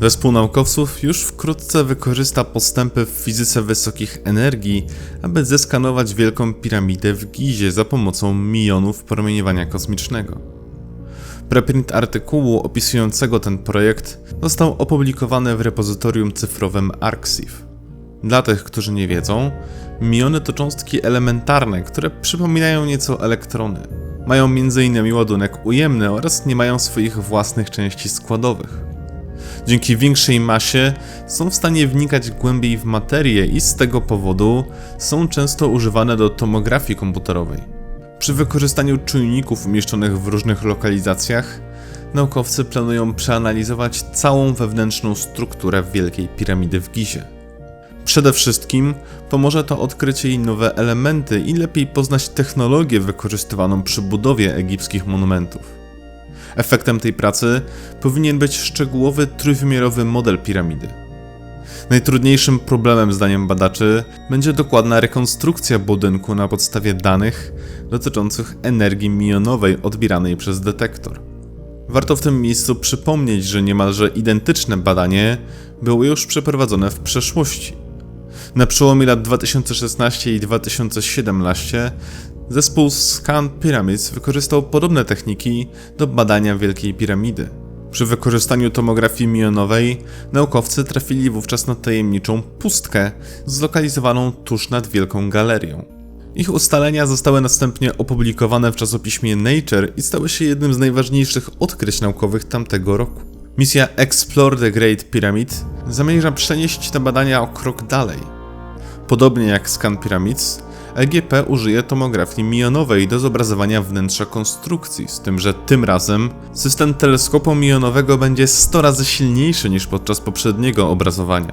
Zespół naukowców już wkrótce wykorzysta postępy w fizyce wysokich energii, aby zeskanować Wielką Piramidę w Gizie za pomocą milionów promieniowania kosmicznego. Preprint artykułu opisującego ten projekt został opublikowany w repozytorium cyfrowym Arxiv. Dla tych, którzy nie wiedzą, miony to cząstki elementarne, które przypominają nieco elektrony. Mają m.in. ładunek ujemny oraz nie mają swoich własnych części składowych. Dzięki większej masie są w stanie wnikać głębiej w materię i z tego powodu są często używane do tomografii komputerowej. Przy wykorzystaniu czujników umieszczonych w różnych lokalizacjach, naukowcy planują przeanalizować całą wewnętrzną strukturę Wielkiej Piramidy w Gizie. Przede wszystkim pomoże to odkryć jej nowe elementy i lepiej poznać technologię wykorzystywaną przy budowie egipskich monumentów. Efektem tej pracy powinien być szczegółowy trójwymiarowy model piramidy. Najtrudniejszym problemem, zdaniem badaczy, będzie dokładna rekonstrukcja budynku na podstawie danych dotyczących energii mijonowej odbieranej przez detektor. Warto w tym miejscu przypomnieć, że niemalże identyczne badanie było już przeprowadzone w przeszłości. Na przełomie lat 2016 i 2017 zespół Scan Pyramids wykorzystał podobne techniki do badania Wielkiej Piramidy. Przy wykorzystaniu tomografii mijonowej naukowcy trafili wówczas na tajemniczą pustkę zlokalizowaną tuż nad Wielką Galerią. Ich ustalenia zostały następnie opublikowane w czasopiśmie Nature i stały się jednym z najważniejszych odkryć naukowych tamtego roku. Misja Explore the Great Pyramid zamierza przenieść te badania o krok dalej. Podobnie jak Scan Pyramids, EGP użyje tomografii mijonowej do zobrazowania wnętrza konstrukcji, z tym że tym razem system teleskopu mijonowego będzie 100 razy silniejszy niż podczas poprzedniego obrazowania.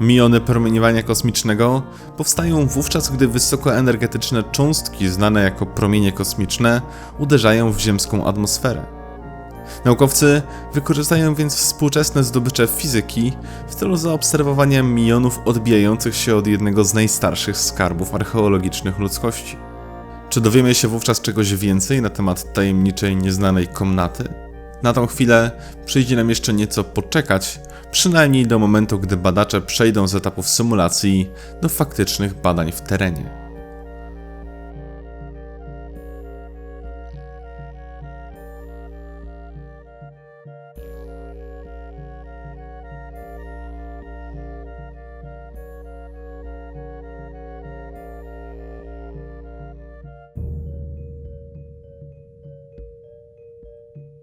Miony promieniowania kosmicznego powstają wówczas, gdy wysokoenergetyczne cząstki znane jako promienie kosmiczne uderzają w ziemską atmosferę. Naukowcy wykorzystają więc współczesne zdobycze fizyki w celu zaobserwowania milionów odbijających się od jednego z najstarszych skarbów archeologicznych ludzkości. Czy dowiemy się wówczas czegoś więcej na temat tajemniczej, nieznanej komnaty? Na tą chwilę przyjdzie nam jeszcze nieco poczekać, przynajmniej do momentu, gdy badacze przejdą z etapów symulacji do faktycznych badań w terenie.